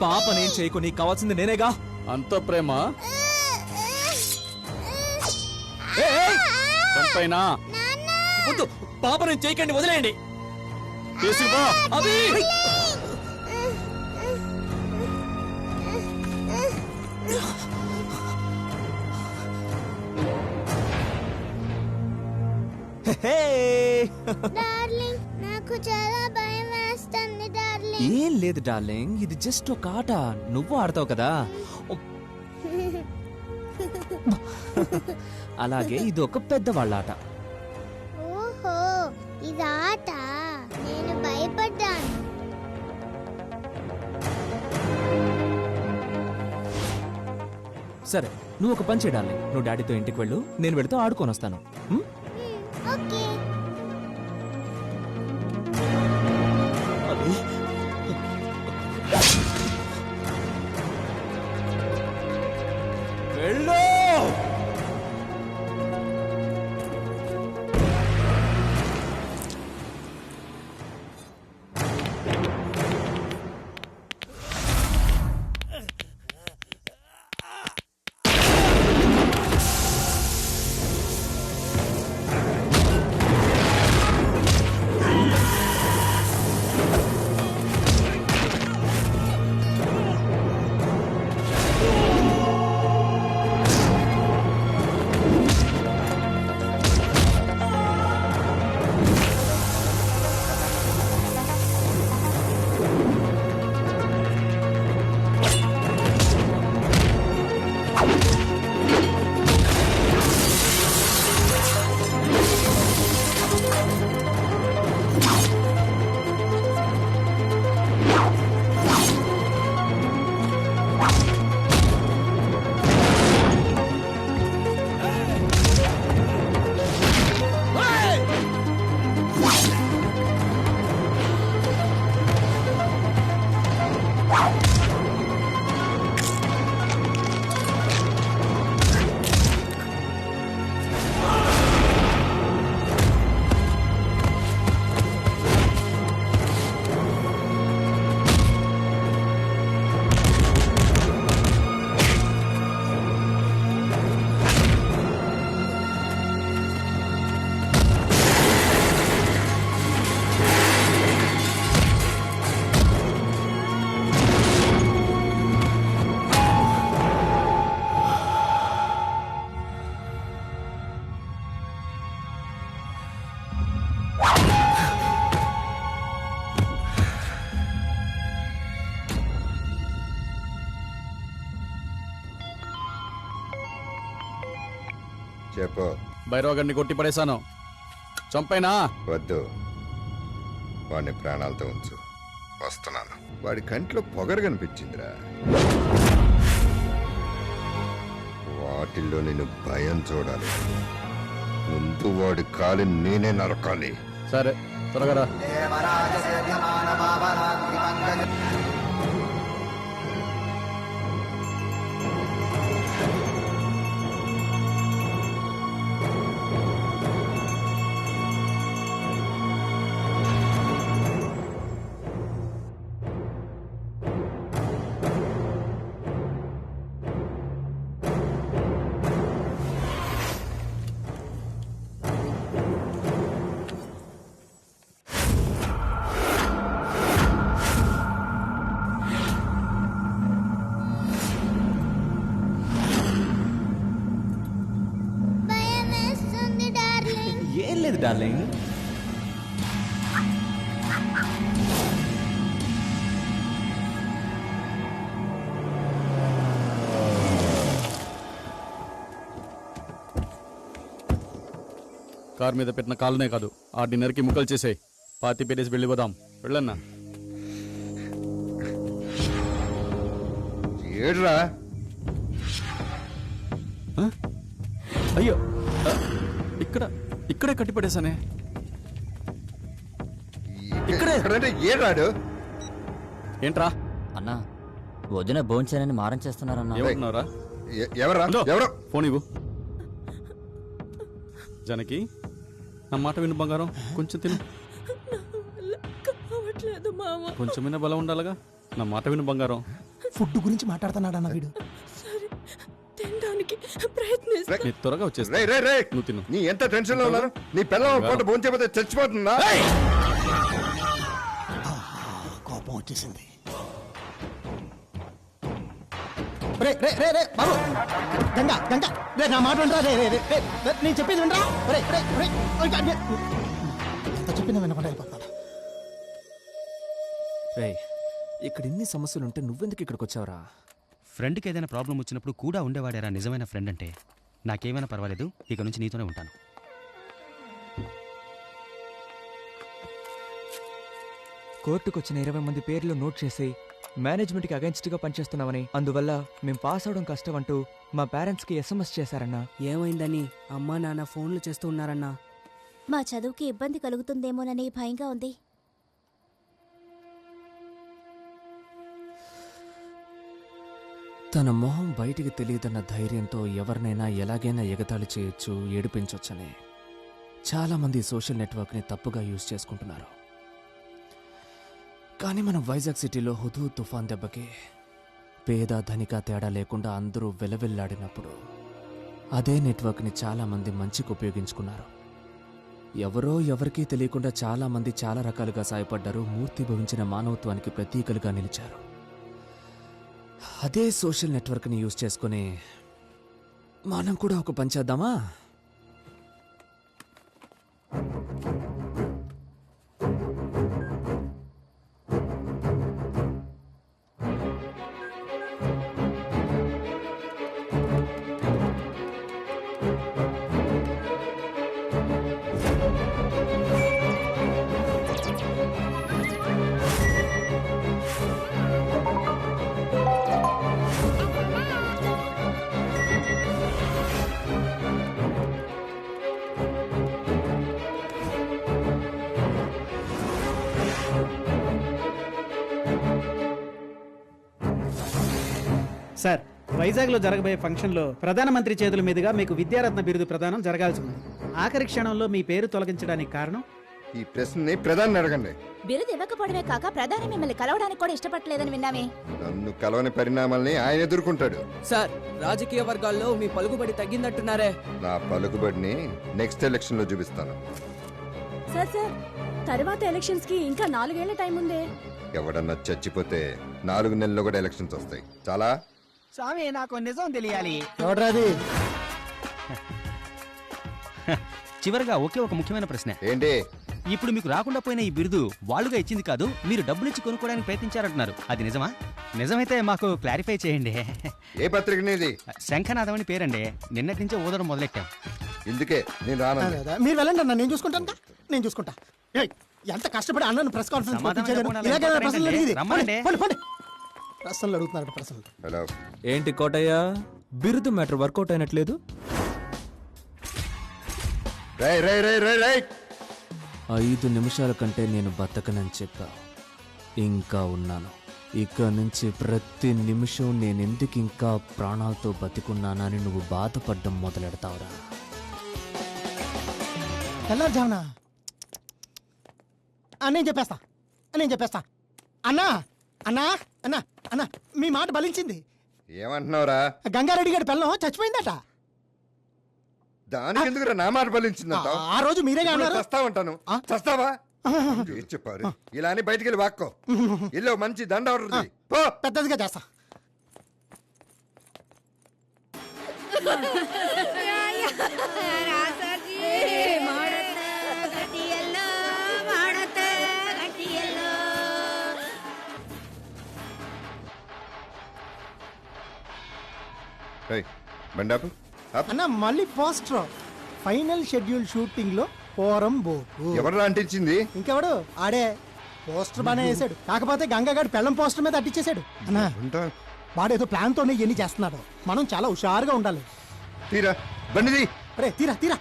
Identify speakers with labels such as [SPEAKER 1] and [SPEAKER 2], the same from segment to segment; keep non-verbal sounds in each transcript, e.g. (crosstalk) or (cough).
[SPEAKER 1] పాపనేం చేయకు నీకు కావాల్సింది నేనేగా?
[SPEAKER 2] అంత ప్రేమ! చంపైనా?
[SPEAKER 1] వద్దు పాపనేం చేయకండి వదిలేయండి.
[SPEAKER 2] తీసుకుపో
[SPEAKER 1] అభి! హే
[SPEAKER 3] డార్లింగ్ నాకు చాలా భయం
[SPEAKER 1] ఏం లేదు డార్లింగ్. ఇది జస్ట్ ఒక ఆట. నువ్వు ఆడతావు కదా. అలాగే ఇది ఒక పెద్దవాళ్ళ ఆట.
[SPEAKER 3] ఓహో ఇది ఆట? నేను భయపడ్డాను.
[SPEAKER 1] సరే నువ్వు ఒక పని చేయాలి నువ్వు డాడీతో ఇంటికి వెళ్ళు. నేను వెళుతూ ఆడుకొని వస్తాను.
[SPEAKER 4] చెప్పు.
[SPEAKER 2] భైరవగడిని కొట్టి పడేశాను. చంపైనా?
[SPEAKER 4] వద్దు. వాడిని ప్రాణాలతో ఉంచు. వస్తున్నాను. వాడి కంట్లో పొగరు కనిపించిందిరా. వాటిల్లో నేను భయం చూడాలి. ముందు వాడి కాలి నేనే నరకాలి.
[SPEAKER 2] సరే త్వరగా రా.
[SPEAKER 3] డార్లింగ్
[SPEAKER 2] కార్ మీద పెట్టిన కాళ్ళనే కాదు. ఆ డిన్నర్కి ముక్కలు చేసేయి. పాతి పెట్టేసి వెళ్ళిపోదాం వెళ్ళన్నా.
[SPEAKER 4] ఏడ్రా?
[SPEAKER 2] అయ్యో. ఇక్కడ. ఇక్కడే కట్టి పడేశానే ఇక్కడే. ఏంట్రా?
[SPEAKER 5] అన్నా వదిన భోంచేనని మారం చేస్తున్నారన్నా.
[SPEAKER 2] ఏమంటున్నారా
[SPEAKER 4] ఎవరా?
[SPEAKER 2] ఫోన్ ఇవ్వు. జానకి నా మాట విను బంగారం. కొంచెం తిను. కొంచెమైనా బలం ఉండాలిగా. నా మాట విను బంగారం.
[SPEAKER 6] ఫుడ్ గురించి మాట్లాడుతున్నాడు అన్న వీడు.
[SPEAKER 2] నీ త్వరగా వచ్చేస్తా.
[SPEAKER 4] రే రే రే.
[SPEAKER 2] నువ్వు తిను.
[SPEAKER 4] నీ ఎంత టెన్షన్లో ఉన్నారు నీ పిల్లల పూట భోంచేపోతే చచ్చిపోతుందా?
[SPEAKER 6] కోపం వచ్చేసింది. రే రే రే రే బాబు. గంగా గంగా. రే నా మాట వినరా రే రే రే రే, రే, నేను చెప్పేది వినరా? రే రే రే. ఎంత చెప్పినా వినకుండా
[SPEAKER 1] రేయ్ ఇక్కడ ఇన్ని సమస్యలుంటే నువ్వెందుకు ఇక్కడికి వచ్చావురా
[SPEAKER 7] ఫ్రెండ్కి ఏదైనా ప్రాబ్లం వచ్చినప్పుడు కూడా ఉండేవాడేరా నిజమైన ఫ్రెండ్ అంటే? నాకేమైనా పర్వాలేదు ఇక నుంచి నీతోనే ఉంటాను.
[SPEAKER 1] కోర్టుకు వచ్చిన ఇరవై మంది పేర్లు నోట్ చేసి మేనేజ్మెంట్కి అగెన్స్ట్గా పనిచేస్తున్నామని అందువల్ల మేం పాస్ అవడం కష్టం అంటూ మా పేరెంట్స్కి ఎస్ఎంఎస్ చేశారన్నా.
[SPEAKER 8] ఏమైందని? అమ్మా నాన్న ఫోన్లు చేస్తూ ఉన్నారన్నా.
[SPEAKER 3] మా చదువుకి ఇబ్బంది కలుగుతుందేమోనని భయంగా ఉంది.
[SPEAKER 1] తన మొహం బయటికి తెలియదన్న ధైర్యంతో ఎవరినైనా ఎలాగైనా ఎగతాళి చేయొచ్చు ఏడిపించవచ్చని చాలామంది సోషల్ నెట్వర్క్ని తప్పుగా యూజ్ చేసుకుంటున్నారు. కానీ మనం వైజాగ్ సిటీలో హుదూ తుఫాన్ దెబ్బకి పేద ధనిక తేడా లేకుండా అందరూ వెలవెల్లాడినప్పుడు అదే నెట్వర్క్ని చాలామంది మంచికి ఉపయోగించుకున్నారు. ఎవరో ఎవరికీ తెలియకుండా చాలామంది చాలా రకాలుగా సాయపడ్డారు మూర్తి భవించిన మానవత్వానికి ప్రతీకలుగా నిలిచారు. అదే సోషల్ నెట్వర్క్ని యూజ్ చేసుకుని మనం కూడా ఒక పని చేద్దామా?
[SPEAKER 9] సార్ వైజాగ్లో జరగబోయే ఫంక్షన్లో ప్రధానమంత్రి చేతుల మీదుగా మీకు విద్యారత్న బిరుదు ప్రదానం జరగాల్సి ఉంది ఆఖరి క్షణంలో మీ పేరు తొలగించడానికి కారణం?
[SPEAKER 4] ఈ ప్రశ్నని ప్రధాని అడగండి.
[SPEAKER 10] బిరుదు ఇవ్వకపోవడమే కాక ప్రధాని మిమ్మల్ని కలవడానికి కూడా ఇష్టపడలేదని విన్నామే.
[SPEAKER 4] నన్ను కలవని పరిణామాల్ని ఆయన ఎదుర్కొంటాడు.
[SPEAKER 8] సార్ రాజకీయ వర్గాల్లో మీ పలుకుబడి తగ్గిందంటున్నారే.
[SPEAKER 4] నా పలుకుబడిని నెక్స్ట్ ఎలక్షన్లో చూపిస్తాను.
[SPEAKER 10] సార్ సార్ తర్వాత ఎలక్షన్స్కి ఇంకా నాలుగేళ్ళ టైం ఉందే.
[SPEAKER 4] ఎవడన్నా చచ్చిపోతే నాలుగు నెలల్లో కూడా ఎలక్షన్స్ వస్తాయి. చాలా
[SPEAKER 8] స్వామి నాకు నిజం తెలియాలి.
[SPEAKER 6] చూడరాది
[SPEAKER 7] చివరగా ఒకే ఒక ముఖ్యమైన ప్రశ్న.
[SPEAKER 4] ఏంటి?
[SPEAKER 7] ఇప్పుడు మీకు రాకుండా పోయిన ఈ బిరుదు వాళ్ళుగా ఇచ్చింది కాదు మీరు డబ్బులిచ్చి కొనుక్కోవడానికి ప్రయత్నించారంటున్నారు. అది నిజమా? నిజమైతే మాకు క్లారిఫై చేయండి.
[SPEAKER 4] ఏ పత్రిక నీది?
[SPEAKER 7] శంఖనాథం అని పేరండి. నిన్నటి నుంచే ఊదడం మొదలెట్టాం.
[SPEAKER 4] ఇందుకే నేను రాను.
[SPEAKER 6] మీరు వెళ్ళండి అన్న నేను చూసుకుంటాను నేను చూసుకుంటా. ఏయ్, ఎంత కష్టపడి అన్నను ప్రెస్ కాన్ఫరెన్స్ ప్రశ్నలు అడుగుతున్నారు ప్రశ్నలు.
[SPEAKER 4] హలో
[SPEAKER 1] ఏంటి కోటయ్య? బిరుదు మ్యాటర్ వర్కౌట్ అయినట్లేదు?
[SPEAKER 4] రై రై రై రై రై
[SPEAKER 1] ఐదు నిమిషాల కంటే నేను బతకనని చెప్పా. ఇంకా ఉన్నాను. ఇక నుంచి ప్రతి నిమిషం నేను ఎందుకు ఇంకా ప్రాణాలతో బతికున్నానని నువ్వు బాధపడ్డం మొదలెడతావురా.
[SPEAKER 6] తెల్లారుజామున. నేను చెప్పేస్తా. నేను చెప్పేస్తా. అన్నా! అన్నా అన్నా అన్నా మీ మాట బలించింది.
[SPEAKER 4] ఏమంటున్నావురా?
[SPEAKER 6] గంగారెడ్డి గారి పిల్లం చచ్చిపోయిందట.
[SPEAKER 4] దానికి ఎందుకురా నా మాట ఫలించిందంట
[SPEAKER 6] ఆ, రోజు మీరేగా అన్నారు?
[SPEAKER 4] చస్తావంటాను
[SPEAKER 6] ఆ?
[SPEAKER 4] చస్తావా? ఏం చెప్పారు? ఇలా అని బయటికి వెళ్ళి వాక్కో. (laughs) ఇల్లు మంచి దండ ఆర్డర్. పో.
[SPEAKER 6] పెద్దదిగా చేస్తా. (laughs)
[SPEAKER 4] బండాపు.
[SPEAKER 6] అన్న మళ్ళీ పోస్టర్ ఫైనల్ షెడ్యూల్ షూటింగ్లో పోరం బోకు.
[SPEAKER 4] ఎవర్రా అంటించింది?
[SPEAKER 6] ఇంకెవడు? ఆడే. పోస్టర్ బానే వేసాడు. కాకపోతే గంగగాడు పెళ్ళం పోస్టర్ మీద అట్టించేశాడు అన్నా. వాడేదో ప్లాన్ తోనే ఇవన్నీ చేస్తున్నాడు. మనం చాలా హుషారుగా ఉండాలి.
[SPEAKER 4] తీరా. బండిది
[SPEAKER 6] అరే తీరా తీరా.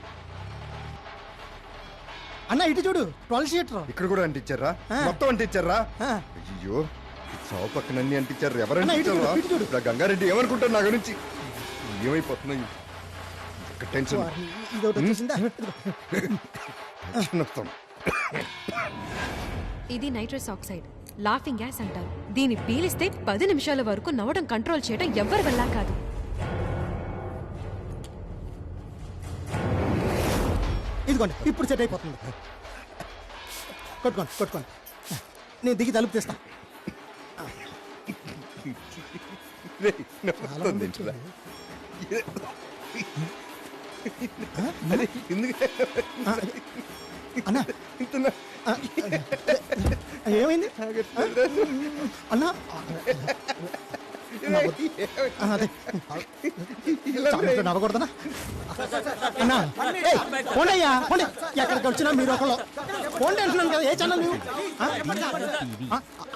[SPEAKER 6] అన్న ఇటు చూడు. ట్వెల్వ్ షీటర్
[SPEAKER 4] ఇక్కడ కూడా అంటించారా. మొత్తం అంటించారా. అయ్యో చావు పక్కన అన్ని అంటించారు. ఎవరు గంగారెడ్డి ఏమనుకుంటారు నా గురించి? ఏమైపోతున్నాయి? ఒక టెన్షన్.
[SPEAKER 6] ఇది ఒకటి వచ్చేసిందా
[SPEAKER 4] టెన్షన్ వస్తాం.
[SPEAKER 10] ఇది నైట్రస్ ఆక్సైడ్. లాఫింగ్ గ్యాస్ అంటారు. దీన్ని పీలిస్తే పది నిమిషాల వరకు నవ్వడం కంట్రోల్ చేయడం ఎవ్వరి వల్ల కాదు.
[SPEAKER 6] ఇదిగోండి ఇప్పుడు సెట్ అయిపోతుంది. కొట్టుకోండి కొట్టుకోండి. నేను దిగి తలుపు తీస్తా.
[SPEAKER 4] నవ్వుతోంది
[SPEAKER 6] ఆ, అన్నా? ఆ, ఏమైంది? అన్నా? అదే. నవ్వకూడదనా అన్నా? పోండి అయ్యా పోండి. ఎక్కడికి వచ్చినా మీరు ఒకళ్ళు. పోండి అంటున్నాను కదా ఏ ఛానల్?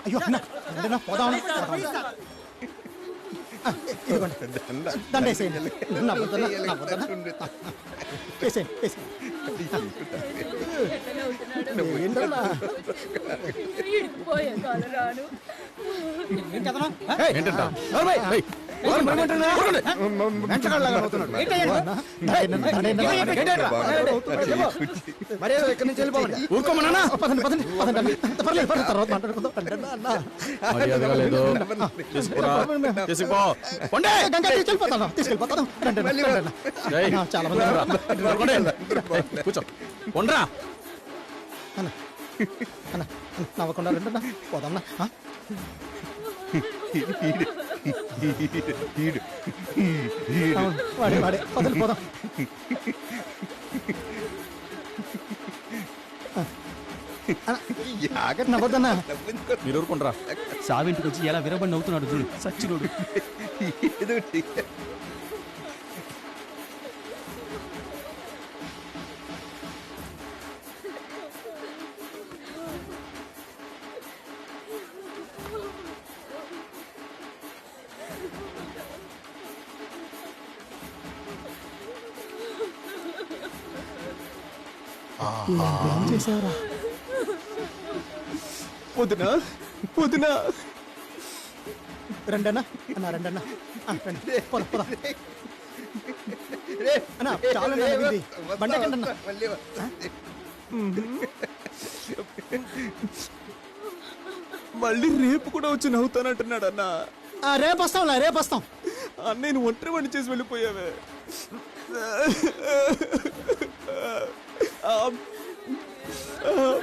[SPEAKER 6] అయ్యో అన్న పోదాం. పోదాం వేసేయండి ఏంటన్నా
[SPEAKER 2] ఏంటంట ఏయ్, ఊరుకోమన్నా
[SPEAKER 6] పదండి పదండి పదండి పర్లేదు పర్లేదు తర్వాత మాట్లాడుకుందాం అన్న
[SPEAKER 2] మర్యాదగా లేదు తీసుకురా తీసుకుపో పొండే
[SPEAKER 6] గంగా తీసుకెళ్ళిపోతాను తీసుకెళ్ళిపోతాను రండి చాలా మంది.
[SPEAKER 2] కూర్చో పొండ్రా
[SPEAKER 6] అన్న. అన్న నవ్వకుండా రండి అన్న పోదాం అన్న వాడే వాడే. పదండి పోదాం. నవ్వద్దన్నా.
[SPEAKER 2] మీరు ఊరుకుండ్రా
[SPEAKER 7] సావింటికి వచ్చి ఎలా విరబడి నవ్వుతున్నాడు చూడు. సచ్చినోడు.
[SPEAKER 6] చేసావురా? వదినా వదినా రండి అన్న అన్న రండి. అన్న ఆ, రండి పోదాం పోదాం
[SPEAKER 4] రేయ్,
[SPEAKER 6] అన్న చాలా
[SPEAKER 4] రేయ్,
[SPEAKER 6] ఇది
[SPEAKER 4] వస్తా,
[SPEAKER 6] బండి ఎక్కండి అన్న.
[SPEAKER 4] వస్తా, మళ్ళీ
[SPEAKER 1] రేపు కూడా వచ్చి నవ్వుతానంటున్నాడు అన్న.
[SPEAKER 6] రేపు వస్తాంలే రేపు వస్తాం.
[SPEAKER 1] నేను ఒంటరి వాడిని చేసి వెళ్ళిపోయావే. Um, uh,